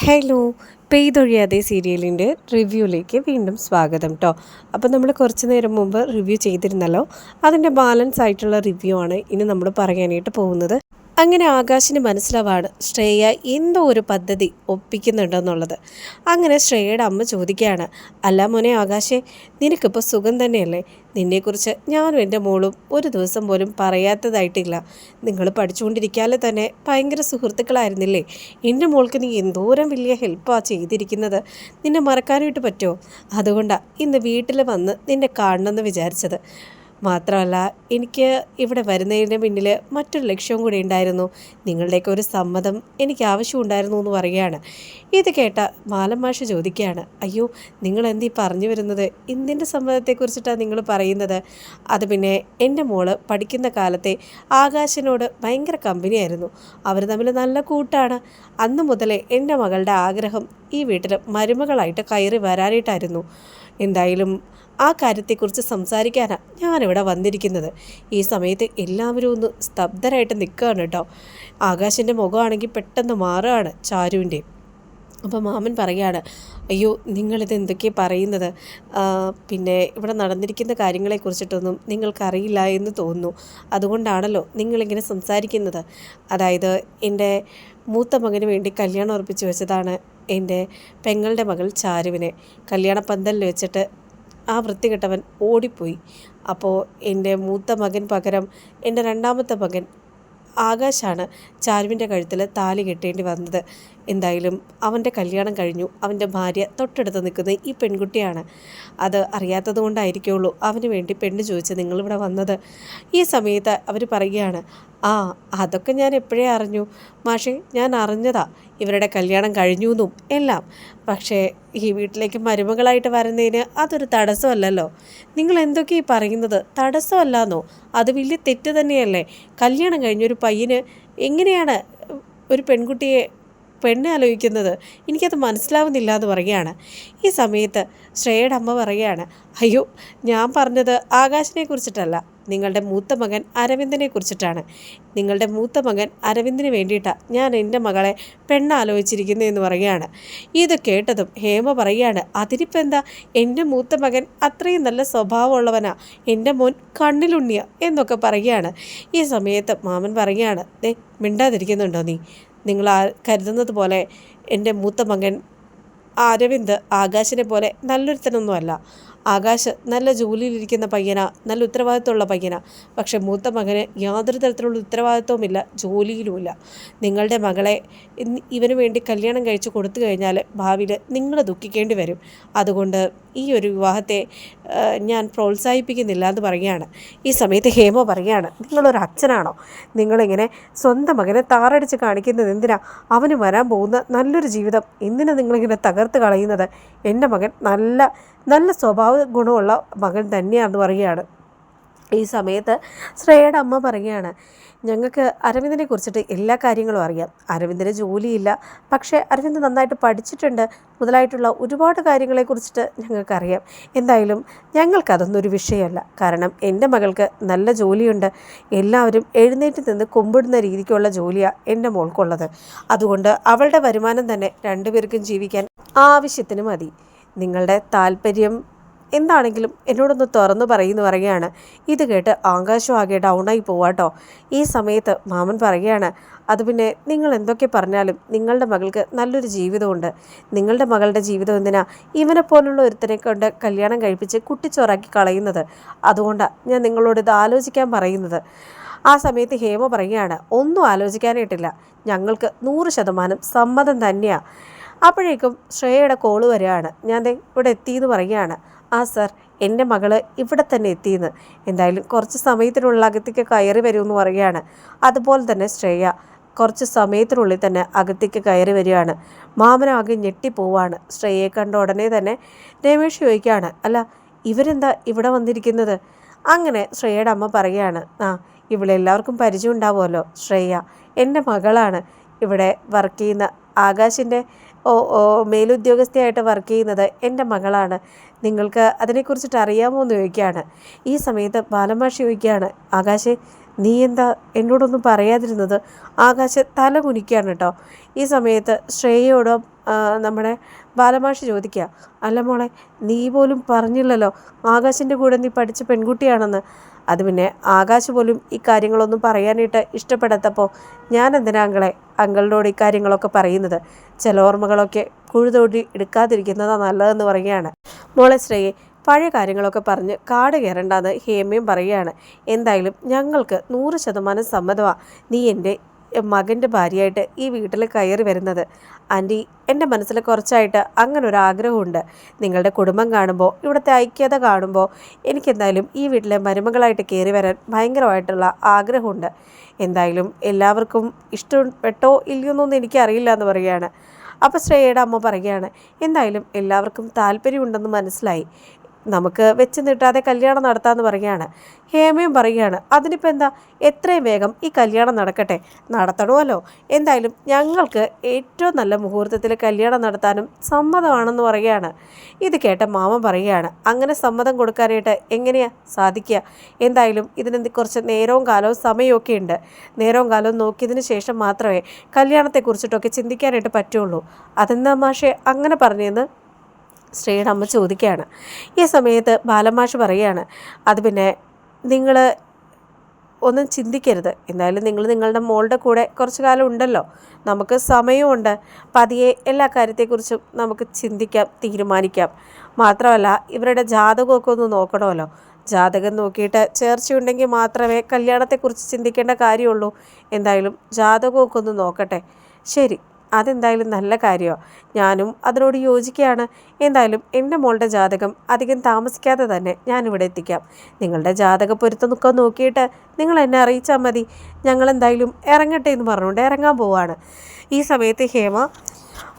Hello പെയ്തൊഴിയാതെ സീരിയലിന്റെ റിവ്യൂയിലേക്ക് വീണ്ടും സ്വാഗതം കേട്ടോ അപ്പോൾ നമ്മൾ കുറച്ച് നേരം മുമ്പ് റിവ്യൂ ചെയ്തിരുന്നല്ലോ. അതിന്റെ ബാലൻസ് ആയിട്ടുള്ള റിവ്യൂ ആണ് ഇനി നമ്മൾ പറയാനായിട്ട് പോകുന്നത്. അങ്ങനെ ആകാശിന് മനസ്സിലാവാണ് ശ്രേയ എന്തോ ഒരു പദ്ധതി ഒപ്പിക്കുന്നുണ്ടെന്നുള്ളത്. അങ്ങനെ ശ്രേയയുടെ അമ്മ ചോദിക്കുകയാണ് അല്ല മോനെ ആകാശേ നിനക്കിപ്പോൾ സുഖം തന്നെയല്ലേ? നിന്നെക്കുറിച്ച് ഞാനും എന്റെ മോളും ഒരു ദിവസം പോലും പറയാത്തതായിട്ടില്ല. നിങ്ങൾ പഠിച്ചുകൊണ്ടിരിക്കാതെ തന്നെ ഭയങ്കര സുഹൃത്തുക്കളായിരുന്നില്ലേ? എന്റെ മോൾക്ക് നീ എന്തോരം വലിയ ഹെൽപ്പാണ് ചെയ്തിരിക്കുന്നത്. നിന്നെ മറക്കാനായിട്ട് പറ്റുമോ? അതുകൊണ്ടാണ് ഇന്ന് വീട്ടിൽ വന്ന് നിന്നെ കാണണമെന്ന് വിചാരിച്ചത്. മാത്രമല്ല എനിക്ക് ഇവിടെ വരുന്നതിന്റെ പിന്നിൽ മറ്റൊരു ലക്ഷ്യവും കൂടി ഉണ്ടായിരുന്നു. നിങ്ങളുടെയൊക്കെ ഒരു സമ്മതം എനിക്ക് ആവശ്യമുണ്ടായിരുന്നു എന്ന് പറയുകയാണ്. ഇത് കേട്ട മാലമാഷ ചോദിക്കുകയാണ് അയ്യോ നിങ്ങൾ എന്തീ പറഞ്ഞു വരുന്നത്? എന്തിന്റെ സമ്മതത്തെക്കുറിച്ചിട്ടാണ് നിങ്ങൾ പറയുന്നത്? അത് പിന്നെ എന്റെ മോൾ പഠിക്കുന്ന കാലത്തെ ആകാശനോട് ഭയങ്കര കമ്പനിയായിരുന്നു. അവർ തമ്മിൽ നല്ല കൂട്ടാണ്. അന്ന് മുതലേ എന്റെ മകളുടെ ആഗ്രഹം ഈ വീട്ടിൽ മരുമകളായിട്ട് കയറി വരാനായിട്ടായിരുന്നു. എന്തായാലും ആ കാര്യത്തെക്കുറിച്ച് സംസാരിക്കാനാണ് ഞാനിവിടെ വന്നിരിക്കുന്നത്. ഈ സമയത്ത് എല്ലാവരും ഒന്ന് സ്തബ്ധരായിട്ട് നിൽക്കുകയാണ് കേട്ടോ. ആകാശിന്റെ മുഖമാണെങ്കിൽ പെട്ടെന്ന് മാറുകയാണ് ചാരുവിന്റെ. അപ്പോൾ മാമൻ പറയാണ് അയ്യോ നിങ്ങളിത് എന്തൊക്കെയാണ് പറയുന്നത്? പിന്നെ ഇവിടെ നടന്നിരിക്കുന്ന കാര്യങ്ങളെക്കുറിച്ചിട്ടൊന്നും നിങ്ങൾക്കറിയില്ല എന്ന് തോന്നുന്നു. അതുകൊണ്ടാണല്ലോ നിങ്ങളിങ്ങനെ സംസാരിക്കുന്നത്. അതായത് എന്റെ മൂത്ത മകന് വേണ്ടി കല്യാണം ഉറപ്പിച്ച് വെച്ചതാണ് എന്റെ പെങ്ങളുടെ മകൾ ചാരുവിനെ. കല്യാണ പന്തലിൽ വെച്ചിട്ട് ആ വൃത്തികെട്ടവൻ ഓടിപ്പോയി. അപ്പോൾ എന്റെ മൂത്ത മകൻ പകരം എന്റെ രണ്ടാമത്തെ മകൻ ആകാശാണ് ചാരുവിന്റെ കഴുത്തിൽ താലി കെട്ടേണ്ടി വന്നത്. എന്തായാലും അവന്റെ കല്യാണം കഴിഞ്ഞു. അവന്റെ ഭാര്യ തൊട്ടടുത്ത് നിൽക്കുന്ന ഈ പെൺകുട്ടിയാണ്. അത് അറിയാത്തത് കൊണ്ടായിരിക്കുള്ളൂ അവന് വേണ്ടി പെണ്ണ് ചോദിച്ച് നിങ്ങളിവിടെ വന്നത്. ഈ സമയത്ത് അവർ പറയുകയാണ് ആ അതൊക്കെ ഞാൻ എപ്പോഴേ അറിഞ്ഞു? മാഷെ ഞാൻ അറിഞ്ഞതാ. ഇവരുടെ കല്യാണം കഴിഞ്ഞു എന്നും എല്ലാം. പക്ഷേ ഈ വീട്ടിലേക്ക് മരുമകളായിട്ട് വരുന്നതിന് അതൊരു തടസ്സമല്ലല്ലോ. നിങ്ങൾ എന്തൊക്കെയാ പറയുന്നത്? തടസ്സമല്ലാന്നോ? അത് വലിയ തെറ്റ് തന്നെയല്ലേ? കല്യാണം കഴിഞ്ഞൊരു പയ്യന് എങ്ങനെയാണ് ഒരു പെൺകുട്ടിയെ പെണ്ണെ ആലോചിക്കുന്നത് എനിക്കത് മനസ്സിലാവുന്നില്ല എന്ന് പറയുകയാണ്. ഈ സമയത്ത് ശ്രേയയുടെ അമ്മ പറയുകയാണ് അയ്യോ ഞാൻ പറഞ്ഞത് ആകാശിനെ കുറിച്ചിട്ടല്ല നിങ്ങളുടെ മൂത്ത മകൻ അരവിന്ദനെ കുറിച്ചിട്ടാണ്. നിങ്ങളുടെ മൂത്ത മകൻ അരവിന്ദിന് വേണ്ടിയിട്ടാണ് ഞാൻ എന്റെ മകളെ പെണ്ണാലോചിച്ചിരിക്കുന്നു എന്ന് പറയുകയാണ്. ഇത് കേട്ടതും ഹേമ പറയുകയാണ് അതിനിപ്പോൾ എന്താ? എന്റെ മൂത്ത മകൻ അത്രയും നല്ല സ്വഭാവമുള്ളവനാ എന്റെ മോൻ കണ്ണിലുണ്ണിയ എന്നൊക്കെ പറയുകയാണ്. ഈ സമയത്ത് മാമൻ പറയുകയാണ് ദേ മിണ്ടാതിരിക്കുന്നുണ്ടോ നീ? നിങ്ങൾ ആ കരുതുന്നത് പോലെ എന്റെ മൂത്ത മകൻ അരവിന്ദ് ആകാശിനെ പോലെ നല്ലൊരുത്തനൊന്നുമല്ല. ആകാശ് നല്ല ജോലിയിലിരിക്കുന്ന പയ്യനാ നല്ല ഉത്തരവാദിത്തമുള്ള പയ്യനാ. പക്ഷേ മൂത്ത മകന് യാതൊരു തരത്തിലുള്ള ഉത്തരവാദിത്വവുമില്ല ജോലിയിലുമില്ല. നിങ്ങളുടെ മകളെ ഇവന് വേണ്ടി കല്യാണം കഴിച്ചു കൊടുത്തു കഴിഞ്ഞാൽ ഭാവിയിൽ നിങ്ങളെ ദുഃഖിക്കേണ്ടി വരും. അതുകൊണ്ട് ഈ ഒരു വിവാഹത്തെ ഞാൻ പ്രോത്സാഹിപ്പിക്കുന്നില്ല എന്ന് പറയുകയാണ്. ഈ സമയത്ത് ഹേമ പറയുകയാണ് നിങ്ങളൊരു അച്ഛനാണോ? നിങ്ങളിങ്ങനെ സ്വന്തം മകനെ താറടിച്ച് കാണിക്കുന്നത് എന്തിനാ? അവന് വരാൻ പോകുന്ന നല്ലൊരു ജീവിതം എന്തിനാ നിങ്ങളിങ്ങനെ തകർത്ത് കളയുന്നത്? എന്റെ മകൻ നല്ല നല്ല സ്വഭാവ ഗുണമുള്ള മകൻ തന്നെയാണെന്ന് പറയുകയാണ്. ഈ സമയത്ത് ശ്രേയയുടെ അമ്മ പറയുകയാണ് ഞങ്ങൾക്ക് അരവിന്ദനെ കുറിച്ചിട്ട് എല്ലാ കാര്യങ്ങളും അറിയാം. അരവിന്ദന് ജോലിയില്ല. പക്ഷേ അരവിന്ദ് നന്നായിട്ട് പഠിച്ചിട്ടുണ്ട്. മുതലായിട്ടുള്ള ഒരുപാട് കാര്യങ്ങളെക്കുറിച്ചിട്ട് ഞങ്ങൾക്കറിയാം. എന്തായാലും ഞങ്ങൾക്കതൊന്നും ഒരു വിഷയമല്ല. കാരണം എന്റെ മകൾക്ക് നല്ല ജോലിയുണ്ട്. എല്ലാവരും എഴുന്നേറ്റ് നിന്ന് കൊമ്പിടുന്ന രീതിക്കുള്ള ജോലിയാണ് എന്റെ മോൾക്കുള്ളത്. അതുകൊണ്ട് അവളുടെ വരുമാനം തന്നെ രണ്ടുപേർക്കും ജീവിക്കാൻ ആവശ്യത്തിന് മതി. നിങ്ങളുടെ താല്പര്യം എന്താണെങ്കിലും എന്നോടൊന്ന് തുറന്നു പറയുന്നു പറയുകയാണ്. ഇത് കേട്ട് ആകാശം ആകെ ഡൗണായി പോവാട്ടോ ഈ സമയത്ത് മാമൻ പറയുകയാണ് അത് പിന്നെ നിങ്ങൾ എന്തൊക്കെ പറഞ്ഞാലും നിങ്ങളുടെ മകൾക്ക് നല്ലൊരു ജീവിതമുണ്ട്. നിങ്ങളുടെ മകളുടെ ജീവിതം എന്തിനാ ഇവനെ പോലുള്ള ഒരുത്തനെ കൊണ്ട് കല്യാണം കഴിപ്പിച്ച് കുട്ടിച്ചോറാക്കി കളയുന്നത്? അതുകൊണ്ടാണ് ഞാൻ നിങ്ങളോട് ഇത് ആലോചിക്കാൻ പറയുന്നത്. ആ സമയത്ത് ഹേമ പറയുകയാണ് ഒന്നും ആലോചിക്കാനായിട്ടില്ല. ഞങ്ങൾക്ക് നൂറ് ശതമാനം സമ്മതം തന്നെയാണ് അപ്പോഴേക്കും ശ്രേയയുടെ കോൾ വരികയാണ്. ഞാൻ ഇവിടെ എത്തിയെന്ന് പറയുകയാണ്. ആ സർ എന്റെ മകൾ ഇവിടെ തന്നെ എത്തിയെന്ന്. എന്തായാലും കുറച്ച് സമയത്തിനുള്ളിൽ അകത്തേക്ക് കയറി വരുമെന്ന് പറയുകയാണ്. അതുപോലെ തന്നെ ശ്രേയ കുറച്ച് സമയത്തിനുള്ളിൽ തന്നെ അകത്തേക്ക് കയറി വരികയാണ്. മാമനാകെ ഞെട്ടിപ്പോവാണ്. ശ്രേയയെ കണ്ട ഉടനെ തന്നെ രമേഷ് ചോദിക്കുകയാണ് അല്ല ഇവരെന്താ ഇവിടെ വന്നിരിക്കുന്നത്? അങ്ങനെ ശ്രേയയുടെ അമ്മ പറയുകയാണ് ആ ഇവിടെ എല്ലാവർക്കും പരിചയം ഉണ്ടാവുമല്ലോ. ശ്രേയ എന്റെ മകളാണ് ഇവിടെ വർക്ക് ചെയ്യുന്ന ആകാശിന്റെ മേലുദ്യോഗസ്ഥയായിട്ട് വർക്ക് ചെയ്യുന്നത് എന്റെ മകളാണ്. നിങ്ങൾക്ക് അതിനെക്കുറിച്ചിട്ട് അറിയാമോ എന്ന് ചോദിക്കുകയാണ്. ഈ സമയത്ത് ബാലമാഷി ചോദിക്കുകയാണ് ആകാശേ നീ എന്താ എന്നോടൊന്നും പറയാതിരുന്നത്? ആകാശ തല കുനിക്കുകയാണ് കേട്ടോ. ഈ സമയത്ത് ശ്രേയയോടും നമ്മുടെ ബാലമാഷി ചോദിക്കുക അല്ല മോളെ നീ പോലും പറഞ്ഞില്ലല്ലോ ആകാശിന്റെ കൂടെ നീ പഠിച്ച പെൺകുട്ടിയാണെന്ന്? അത് പിന്നെ ആകാശ് പോലും ഇക്കാര്യങ്ങളൊന്നും കാര്യങ്ങളൊന്നും പറയാനായിട്ട് ഇഷ്ടപ്പെടാത്തപ്പോൾ ഞാൻ എന്തിനാ അങ്കളെ അങ്കളിനോട് ഇക്കാര്യങ്ങളൊക്കെ കാര്യങ്ങളൊക്കെ പറയുന്നത്? ചില ഓർമ്മകളൊക്കെ കുഴുതോടി എടുക്കാതിരിക്കുന്നതാണ് നല്ലതെന്ന് പറയുകയാണ്. മോളെ ശ്രേയെ പഴയ കാര്യങ്ങളൊക്കെ പറഞ്ഞ് കാട് കയറേണ്ടെന്ന് ഹേമയും പറയുകയാണ്. എന്തായാലും ഞങ്ങൾക്ക് നൂറ് ശതമാനം സമ്മതമാണ് നീ എന്റെ മകന്റെ ഭാര്യയായിട്ട് ഈ വീട്ടിൽ കയറി വരുന്നത്. ആന്റി എന്റെ മനസ്സിൽ കുറച്ചായിട്ട് അങ്ങനെ ഒരു ആഗ്രഹമുണ്ട് നിങ്ങളുടെ കുടുംബം കാണുമ്പോൾ ഇവിടുത്തെ ഐക്യത കാണുമ്പോൾ എനിക്കെന്തായാലും ഈ വീട്ടിലെ മരുമകളായിട്ട് കയറി വരാൻ ഭയങ്കരമായിട്ടുള്ള ആഗ്രഹമുണ്ട്. എന്തായാലും എല്ലാവർക്കും ഇഷ്ടപ്പെട്ടോ ഇല്ലയോ എന്നൊന്നും എനിക്കറിയില്ല എന്ന് പറയുകയാണ്. അപ്പോൾ ശ്രേയയുടെ അമ്മ പറയുകയാണ് എന്തായാലും എല്ലാവർക്കും താല്പര്യമുണ്ടെന്ന് മനസ്സിലായി. നമുക്ക് വെച്ച് നീട്ടാതെ കല്യാണം നടത്താമെന്ന് പറയുകയാണ്. ഹേമയും പറയുകയാണ് അതിനിപ്പോൾ എന്താ? എത്രയും വേഗം ഈ കല്യാണം നടക്കട്ടെ. നടത്തണമല്ലോ. എന്തായാലും ഞങ്ങൾക്ക് ഏറ്റവും നല്ല മുഹൂർത്തത്തിൽ കല്യാണം നടത്താനും സമ്മതമാണെന്ന് പറയുകയാണ്. ഇത് കേട്ട മാമൻ പറയുകയാണ് അങ്ങനെ സമ്മതം കൊടുക്കാനായിട്ട് എങ്ങനെയാ സാധിക്കുക? എന്തായാലും ഇതിന് കുറച്ച് നേരവും കാലവും സമയമൊക്കെ ഉണ്ട്. നേരവും കാലവും നോക്കിയതിന് ശേഷം മാത്രമേ കല്യാണത്തെക്കുറിച്ചിട്ടൊക്കെ ചിന്തിക്കാനായിട്ട് പറ്റുള്ളൂ. അതെന്താ മാഷെ അങ്ങനെ പറഞ്ഞതെന്ന് ശ്രീയുടെ അമ്മ ചോദിക്കുകയാണ്. ഈ സമയത്ത് ബാലമാഷ് പറയുകയാണ് അത് പിന്നെ നിങ്ങൾ ഒന്നും ചിന്തിക്കരുത്. എന്തായാലും നിങ്ങൾ നിങ്ങളുടെ മോളുടെ കൂടെ കുറച്ച് കാലം ഉണ്ടല്ലോ. നമുക്ക് സമയമുണ്ട്. പതിയെ എല്ലാ കാര്യത്തെക്കുറിച്ചും നമുക്ക് ചിന്തിക്കാം തീരുമാനിക്കാം. മാത്രമല്ല ഇവരുടെ ജാതകമൊക്കെ ഒന്ന് നോക്കണമല്ലോ. ജാതകം നോക്കിയിട്ട് ചേർച്ചയുണ്ടെങ്കിൽ മാത്രമേ കല്യാണത്തെക്കുറിച്ച് ചിന്തിക്കേണ്ട കാര്യമുള്ളൂ. എന്തായാലും ജാതകമൊക്കെ ഒന്ന് നോക്കട്ടെ. ശരി. അതെന്തായാലും നല്ല കാര്യമാണ് ഞാനും അതിനോട് യോജിക്കുകയാണ്. എന്തായാലും എന്റെ മോളുടെ ജാതകം അധികം താമസിക്കാതെ തന്നെ ഞാനിവിടെ എത്തിക്കാം. നിങ്ങളുടെ ജാതക പൊരുത്തമൊക്കെ നോക്കിയിട്ട് നിങ്ങൾ എന്നെ അറിയിച്ചാൽ മതി. ഞങ്ങൾ എന്തായാലും ഇറങ്ങട്ടെ എന്ന് പറഞ്ഞുകൊണ്ട് ഇറങ്ങാൻ പോവാണ്. ഈ സമയത്ത് ഹേമ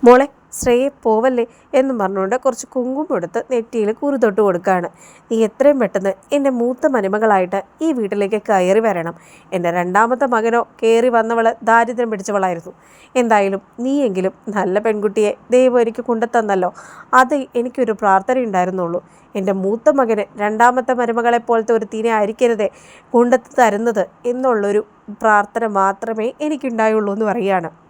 മോളെ ശ്രേയെ പോവല്ലേ എന്ന് പറഞ്ഞുകൊണ്ട് കുറച്ച് കുങ്കുമം എടുത്ത് നെറ്റിയിൽ കുറുതൊട്ട് കൊടുക്കുകയാണ്. നീ എത്രയും പെട്ടെന്ന് എന്റെ മൂത്ത മരുമകളായിട്ട് ഈ വീട്ടിലേക്ക് കയറി വരണം. എന്റെ രണ്ടാമത്തെ മകനോ കയറി വന്നവൾ ദാരിദ്ര്യം പിടിച്ചവളായിരുന്നു. എന്തായാലും നീയെങ്കിലും നല്ല പെൺകുട്ടിയെ ദൈവം എനിക്ക് കൊണ്ടുത്തന്നല്ലോ അത് എനിക്കൊരു പ്രാർത്ഥന ഉണ്ടായിരുന്നുള്ളൂ. എന്റെ മൂത്ത മകന് രണ്ടാമത്തെ മരുമകളെ പോലത്തെ ഒരു തീനെ ആയിരിക്കരുതേ. കൊണ്ടെത്തി തരുന്നത് എന്നുള്ളൊരു പ്രാർത്ഥന മാത്രമേ എനിക്കുണ്ടായുള്ളൂ എന്ന് പറയുകയാണ്.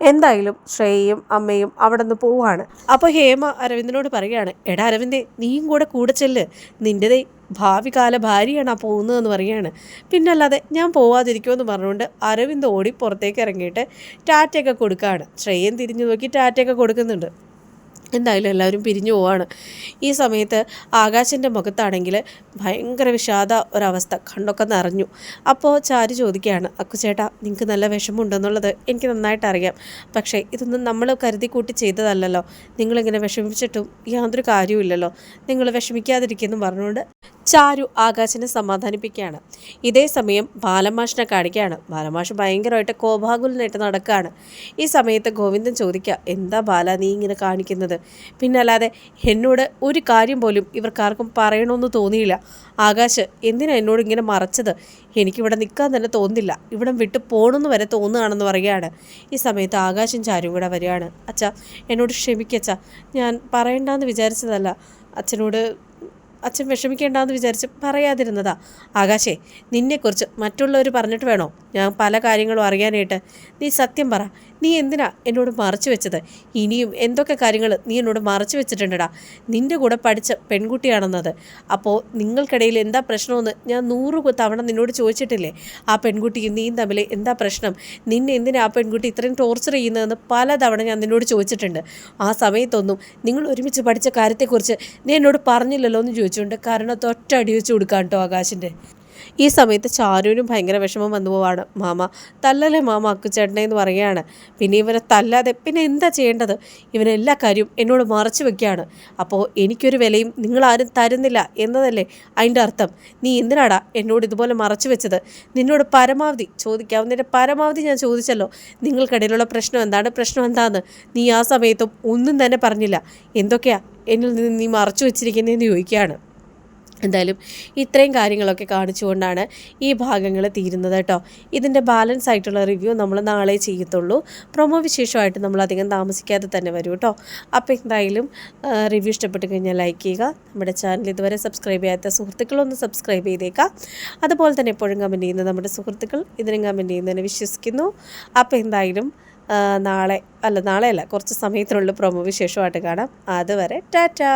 എന്തായാലും ശ്രേയയും അമ്മയും അവിടെ നിന്ന് പോവാണ്. അപ്പോൾ ഹേമ അരവിന്ദനോട് പറയുകയാണ് എടാ അരവിന്ദേ നീയും കൂടെ കൂടെ ചെല്ല്. നിന്റെതേ ഭാവി കാല ഭാര്യയാണ് ആ പോകുന്നതെന്ന് പറയുകയാണ്. പിന്നല്ലാതെ ഞാൻ പോവാതിരിക്കുമെന്ന് പറഞ്ഞുകൊണ്ട് അരവിന്ദ് ഓടി പുറത്തേക്ക് ഇറങ്ങിയിട്ട് ടാറ്റയൊക്കെ കൊടുക്കുകയാണ് ശ്രേയൻ തിരിഞ്ഞു നോക്കി ടാറ്റയൊക്കെ കൊടുക്കുന്നുണ്ട്. എന്തായാലും എല്ലാവരും പിരിഞ്ഞു പോവാണ്. ഈ സമയത്ത് ആകാശിന്റെ മുഖത്താണെങ്കിൽ ഭയങ്കര വിഷാദ ഒരവസ്ഥ കണ്ണൊക്കെ നിറഞ്ഞു. അപ്പോൾ ചാരു ചോദിക്കുകയാണ് അക്കുചേട്ടാ നിങ്ങൾക്ക് നല്ല വിഷമമുണ്ടെന്നുള്ളത് എനിക്ക് നന്നായിട്ട് അറിയാം. പക്ഷേ ഇതൊന്നും നമ്മൾ കരുതി കൂട്ടി ചെയ്തതല്ലല്ലോ. നിങ്ങളിങ്ങനെ വിഷമിച്ചിട്ടും യാതൊരു കാര്യവുമില്ലല്ലോ. നിങ്ങൾ വിഷമിക്കാതിരിക്കുന്നു പറഞ്ഞുകൊണ്ട് ചാരു ആകാശിനെ സമാധാനിപ്പിക്കുകയാണ്. ഇതേ സമയം ബാലമാഷിനെ കാണിക്കുകയാണ്. ബാലമാഷ് ഭയങ്കരമായിട്ട് കോപാകുലനായിട്ട് നടക്കുകയാണ്. ഈ സമയത്ത് ഗോവിന്ദൻ ചോദിക്കുക എന്താ ബാല നീ ഇങ്ങനെ കാണിക്കുന്നത്? പിന്നെ അല്ലാതെ എന്നോട് ഒരു കാര്യം പോലും ഇവർക്കാർക്കും പറയണമെന്ന് തോന്നിയില്ല. ആകാശ് എന്തിനാ എന്നോട് ഇങ്ങനെ മറച്ചത്? എനിക്കിവിടെ നിൽക്കാൻ തന്നെ തോന്നില്ല ഇവിടെ വിട്ട് പോകണമെന്ന് വരെ തോന്നുകയാണെന്ന് പറയുകയാണ്. ഈ സമയത്ത് ആകാശും ചാരും കൂടെ വരികയാണ്. അച്ഛാ എന്നോട് ക്ഷമിക്കച്ഛ ഞാൻ പറയണ്ടെന്ന് വിചാരിച്ചതല്ല. അച്ഛനോട് അച്ഛൻ വിഷമിക്കേണ്ടെന്ന് വിചാരിച്ച് പറയാതിരുന്നതാ. ആകാശേ നിന്നെക്കുറിച്ച് മറ്റുള്ളവർ പറഞ്ഞിട്ട് വേണോ? ഞാൻ പല കാര്യങ്ങളും അറിയാനായിട്ട്. നീ സത്യം പറ. നീ എന്തിനാ എന്നോട് മറച്ചു വെച്ചത്? ഇനിയും എന്തൊക്കെ കാര്യങ്ങൾ നീ എന്നോട് മറച്ചു വെച്ചിട്ടുണ്ടടാ? നിന്റെ കൂടെ പഠിച്ച പെൺകുട്ടിയാണെന്നത്. അപ്പോൾ നിങ്ങൾക്കിടയിൽ എന്താ പ്രശ്നമെന്ന് ഞാൻ നൂറ് തവണ നിന്നോട് ചോദിച്ചിട്ടില്ലേ? ആ പെൺകുട്ടിയും നീയും തമ്മിൽ എന്താ പ്രശ്നം? നിന്നെ എന്തിനാ ആ പെൺകുട്ടി ഇത്രയും ടോർച്ചർ ചെയ്യുന്നതെന്ന് പലതവണ ഞാൻ നിന്നോട് ചോദിച്ചിട്ടുണ്ട്. ആ സമയത്തൊന്നും നിങ്ങൾ ഒരുമിച്ച് പഠിച്ച കാര്യത്തെക്കുറിച്ച് നീ എന്നോട് പറഞ്ഞില്ലല്ലോ എന്ന് ചോദിച്ചുകൊണ്ട് കാരണം തൊട്ടടി വെച്ച് കൊടുക്കാം കേട്ടോ ആകാശിന്റെ. ഈ സമയത്ത് ചാരുവിനും ഭയങ്കര വിഷമം വന്നു പോവാണ്. Mama തല്ലല്ലേ mama? അക്കുച്ചേട്ടനെ എന്ന് പറയുകയാണ്. പിന്നെ ഇവരെ തല്ലാതെ പിന്നെ എന്താ ചെയ്യേണ്ടത്? ഇവനെല്ലാ കാര്യവും എന്നോട് മറച്ചു വെക്കുകയാണ്. അപ്പോൾ എനിക്കൊരു വിലയും നിങ്ങളാരും തരുന്നില്ല എന്നതല്ലേ അതിന്റെ അർത്ഥം? നീ എന്തിനാടാ എന്നോട് ഇതുപോലെ മറച്ചു വെച്ചത്? നിന്നോട് പരമാവധി ചോദിക്കാവുന്നതിന്റെ പരമാവധി ഞാൻ ചോദിച്ചല്ലോ. നിങ്ങൾക്കിടയിലുള്ള പ്രശ്നം എന്താണ്? പ്രശ്നം എന്താണെന്ന് നീ ആ സമയത്തും ഒന്നും തന്നെ പറഞ്ഞില്ല. എന്തൊക്കെയാ എന്നിൽ നിന്ന് നീ മറച്ചു വെച്ചിരിക്കുന്നതെന്ന് ചോദിക്കുകയാണ്. എന്തായാലും ഇത്രയും കാര്യങ്ങളൊക്കെ കാണിച്ചുകൊണ്ടാണ് ഈ ഭാഗങ്ങൾ തീരുന്നത് കേട്ടോ. ഇതിന്റെ ബാലൻസ് ആയിട്ടുള്ള റിവ്യൂ നമ്മൾ നാളെ ചെയ്യത്തുള്ളൂ. പ്രൊമോ വിശേഷമായിട്ട് നമ്മൾ അധികം താമസിക്കാതെ തന്നെ വരും കേട്ടോ. അപ്പോൾ എന്തായാലും റിവ്യൂ ഇഷ്ടപ്പെട്ട് കഴിഞ്ഞാൽ ലൈക്ക് ചെയ്യുക. നമ്മുടെ ചാനൽ ഇതുവരെ സബ്സ്ക്രൈബ് ചെയ്യാത്ത സുഹൃത്തുക്കളൊന്ന് സബ്സ്ക്രൈബ് ചെയ്തേക്കാം. അതുപോലെ തന്നെ എപ്പോഴും കമന്റ് ചെയ്യുന്ന നമ്മുടെ സുഹൃത്തുക്കൾ ഇതിനും കമന്റ് ചെയ്യുന്നതിന് വിശ്വസിക്കുന്നു. അപ്പോൾ എന്തായാലും നാളെ അല്ല നാളെയല്ല കുറച്ച് സമയത്തിനുള്ള പ്രൊമോ വിശേഷമായിട്ട് കാണാം. അതുവരെ ടാറ്റാ!